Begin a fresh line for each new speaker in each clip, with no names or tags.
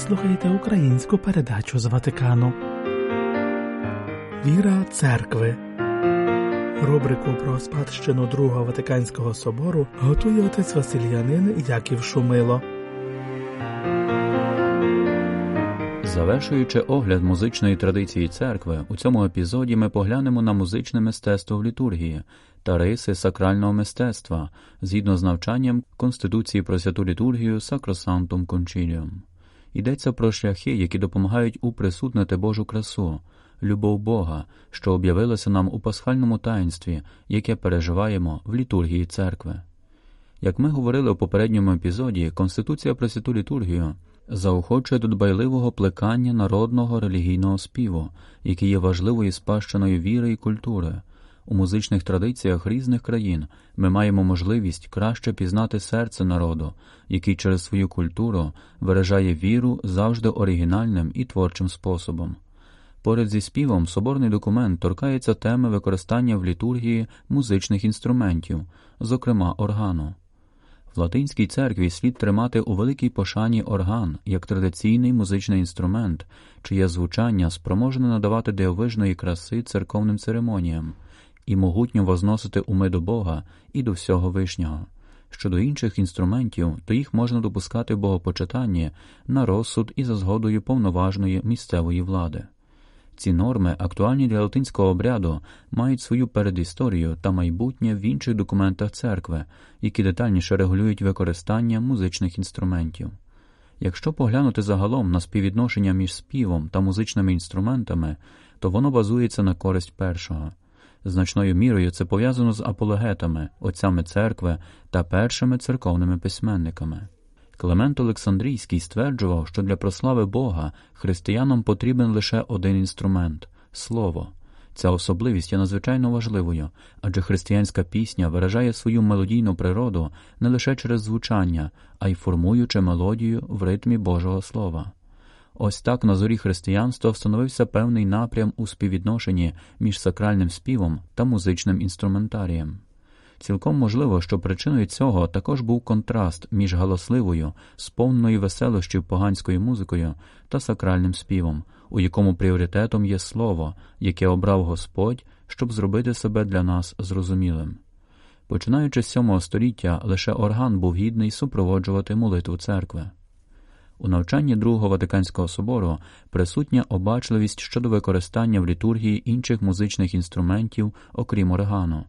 слухаєте українську передачу з Ватикану. Віра церкви. Рубрику про спадщину Другого Ватиканського собору готує отець Васильянин Яків Шумило.
Завершуючи огляд музичної традиції церкви, у цьому епізоді ми поглянемо на музичне мистецтво в літургії та риси сакрального мистецтва згідно з навчанням Конституції про святу літургію Sacrosanctum Concilium. Йдеться про шляхи, які допомагають уприсутнити Божу красу, любов Бога, що об'явилася нам у пасхальному таїнстві, яке переживаємо в літургії церкви. Як ми говорили у попередньому епізоді, Конституція про святу літургію заохочує до дбайливого плекання народного релігійного співу, який є важливою спадщиною віри і культури. У музичних традиціях різних країн ми маємо можливість краще пізнати серце народу, який через свою культуру виражає віру завжди оригінальним і творчим способом. Поряд зі співом соборний документ торкається теми використання в літургії музичних інструментів, зокрема органу. В латинській церкві слід тримати у великій пошані орган як традиційний музичний інструмент, чиє звучання спроможне надавати дивовижної краси церковним церемоніям і могутньо возносити уми до Бога і до всього вишнього. Щодо інших інструментів, то їх можна допускати в богопочитанні на розсуд і за згодою повноважної місцевої влади. Ці норми, актуальні для латинського обряду, мають свою передісторію та майбутнє в інших документах церкви, які детальніше регулюють використання музичних інструментів. Якщо поглянути загалом на співвідношення між співом та музичними інструментами, то воно базується на користь першого. Значною мірою це пов'язано з апологетами, отцями церкви та першими церковними письменниками. Клемент Олександрійський стверджував, що для прослави Бога християнам потрібен лише один інструмент слово. Ця особливість є надзвичайно важливою, адже християнська пісня виражає свою мелодійну природу не лише через звучання, а й формуючи мелодію в ритмі Божого Слова. Ось так на зорі християнства встановився певний напрям у співвідношенні між сакральним співом та музичним інструментарієм. Цілком можливо, що причиною цього також був контраст між галасливою, сповненою веселощів поганською музикою та сакральним співом, у якому пріоритетом є слово, яке обрав Господь, щоб зробити себе для нас зрозумілим. Починаючи з сьомого століття, лише орган був гідний супроводжувати молитву церкви. У навчанні Другого Ватиканського собору присутня обачливість щодо використання в літургії інших музичних інструментів, окрім органу.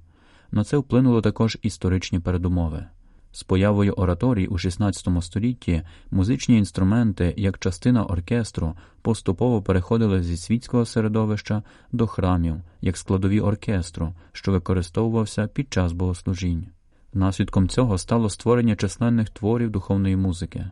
На це вплинуло також історичні передумови. З появою ораторій у XVI столітті музичні інструменти, як частина оркестру, поступово переходили зі світського середовища до храмів, як складові оркестру, що використовувався під час богослужінь. Наслідком цього стало створення численних творів духовної музики.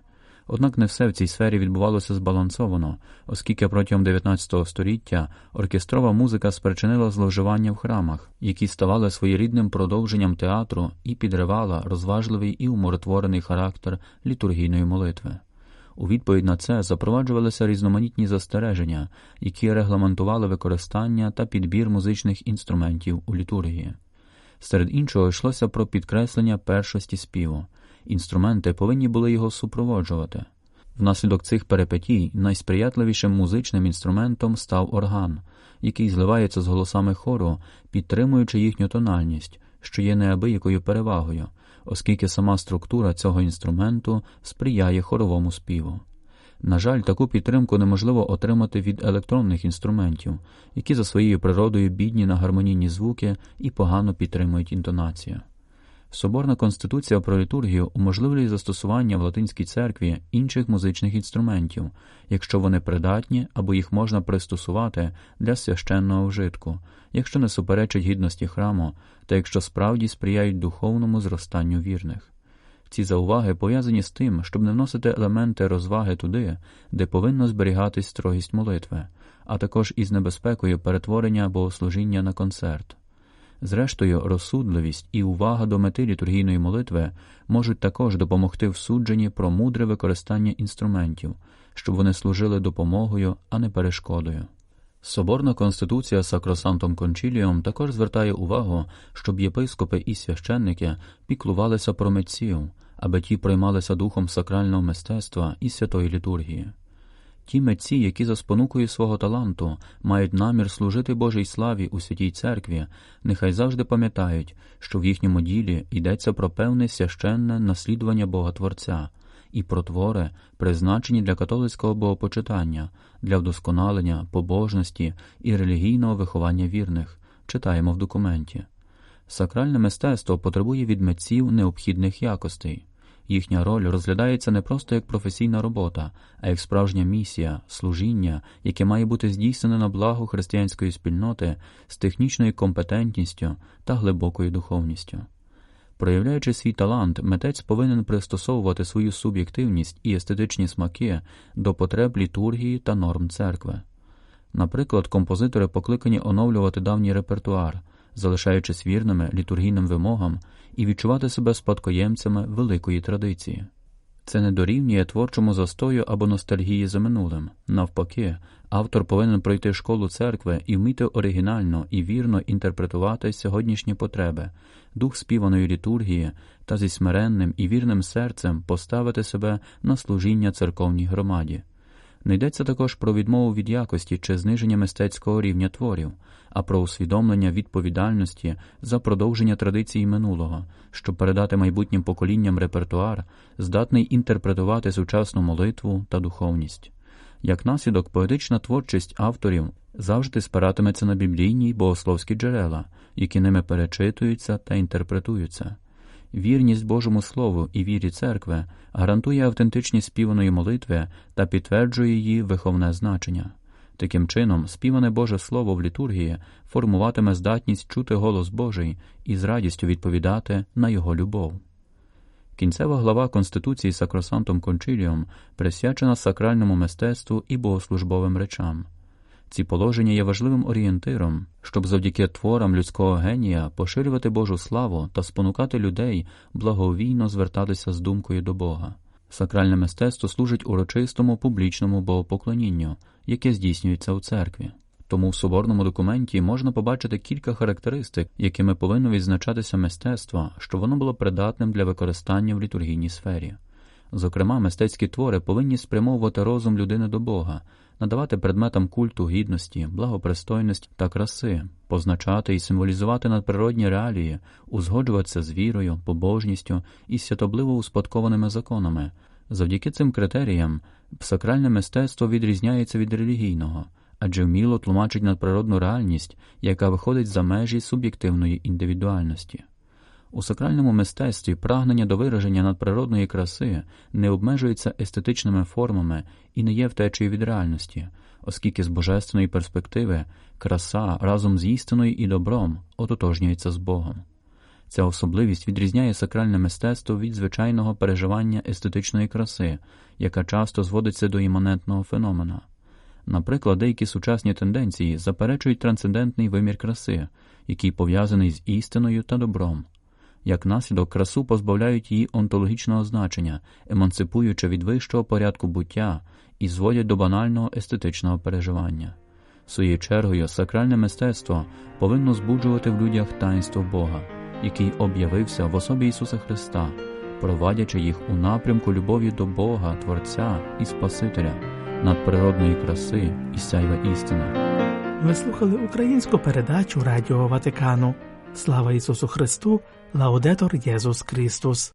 Однак не все в цій сфері відбувалося збалансовано, оскільки протягом 19 століття оркестрова музика спричинила зловживання в храмах, які ставали своєрідним продовженням театру і підривала розважливий і умиротворений характер літургійної молитви. У відповідь на це запроваджувалися різноманітні застереження, які регламентували використання та підбір музичних інструментів у літургії. Серед іншого йшлося про підкреслення першості співу інструменти повинні були його супроводжувати. Внаслідок цих перепетій найсприятливішим музичним інструментом став орган, який зливається з голосами хору, підтримуючи їхню тональність, що є неабиякою перевагою, оскільки сама структура цього інструменту сприяє хоровому співу. На жаль, таку підтримку неможливо отримати від електронних інструментів, які за своєю природою бідні на гармонійні звуки і погано підтримують інтонацію. Соборна конституція про літургію уможливлює застосування в латинській церкві інших музичних інструментів, якщо вони придатні або їх можна пристосувати для священного вжитку, якщо не суперечать гідності храму та якщо справді сприяють духовному зростанню вірних. Ці зауваги пов'язані з тим, щоб не вносити елементи розваги туди, де повинна зберігатись строгість молитви, а також із небезпекою перетворення богослужіння на концерт. Зрештою, розсудливість і увага до мети літургійної молитви можуть також допомогти в судженні про мудре використання інструментів, щоб вони служили допомогою, а не перешкодою. Соборна конституція Сакросантом Кончіліум також звертає увагу, щоб єпископи і священники піклувалися про митців, аби ті приймалися духом сакрального мистецтва і святої літургії. Ті митці, які за спонукою свого таланту мають намір служити Божій славі у святій церкві, нехай завжди пам'ятають, що в їхньому ділі йдеться про певне священне наслідування Бога Творця і про твори, призначені для католицького богопочитання, для вдосконалення, побожності і релігійного виховання вірних, читаємо в документі. Сакральне мистецтво потребує від митців необхідних якостей. Їхня роль розглядається не просто як професійна робота, а як справжня місія, служіння, яке має бути здійснене на благо християнської спільноти з технічною компетентністю та глибокою духовністю. Проявляючи свій талант, митець повинен пристосовувати свою суб'єктивність і естетичні смаки до потреб літургії та норм церкви. Наприклад, композитори покликані оновлювати давній репертуар, залишаючись вірними літургійним вимогам і відчувати себе спадкоємцями великої традиції. Це не дорівнює творчому застою або ностальгії за минулим. Навпаки, автор повинен пройти школу церкви і вміти оригінально і вірно інтерпретувати сьогоднішні потреби, дух співаної літургії та зі смиренним і вірним серцем поставити себе на служіння церковній громаді. Не йдеться також про відмову від якості чи зниження мистецького рівня творів, а про усвідомлення відповідальності за продовження традиції минулого, щоб передати майбутнім поколінням репертуар, здатний інтерпретувати сучасну молитву та духовність. Як наслідок, поетична творчість авторів завжди спиратиметься на біблійні й богословські джерела, які ними перечитуються та інтерпретуються. Вірність Божому Слову і вірі церкви гарантує автентичність співаної молитви та підтверджує її виховне значення. Таким чином, співане Боже Слово в літургії формуватиме здатність чути голос Божий і з радістю відповідати на його любов. Кінцева глава Конституції Сакросантом Кончиліум присвячена сакральному мистецтву і богослужбовим речам. Ці положення є важливим орієнтиром, щоб завдяки творам людського генія поширювати Божу славу та спонукати людей благовійно звертатися з думкою до Бога. Сакральне мистецтво служить урочистому публічному богопоклонінню, яке здійснюється у церкві. Тому в соборному документі можна побачити кілька характеристик, якими повинно відзначатися мистецтво, щоб воно було придатним для використання в літургійній сфері. Зокрема, мистецькі твори повинні спрямовувати розум людини до Бога, надавати предметам культу гідності, благопристойності та краси, позначати і символізувати надприродні реалії, узгоджуватися з вірою, побожністю і святобливо успадкованими законами. Завдяки цим критеріям сакральне мистецтво відрізняється від релігійного, адже вміло тлумачить надприродну реальність, яка виходить за межі суб'єктивної індивідуальності. У сакральному мистецтві прагнення до вираження надприродної краси не обмежується естетичними формами і не є втечею від реальності, оскільки з божественної перспективи краса разом з істиною і добром ототожнюється з Богом. Ця особливість відрізняє сакральне мистецтво від звичайного переживання естетичної краси, яка часто зводиться до іманентного феномена. Наприклад, деякі сучасні тенденції заперечують трансцендентний вимір краси, який пов'язаний з істиною та добром. Як наслідок, красу позбавляють її онтологічного значення, емансипуючи від вищого порядку буття і зводять до банального естетичного переживання. Своєю чергою, сакральне мистецтво повинно збуджувати в людях таїнство Бога, який об'явився в особі Ісуса Христа, провадячи їх у напрямку любові до Бога, Творця і Спасителя, надприродної краси і сяйва істини.
Ви слухали українську передачу Радіо Ватикану. Слава Ісусу Христу! Laudetur Jėzus Kristus.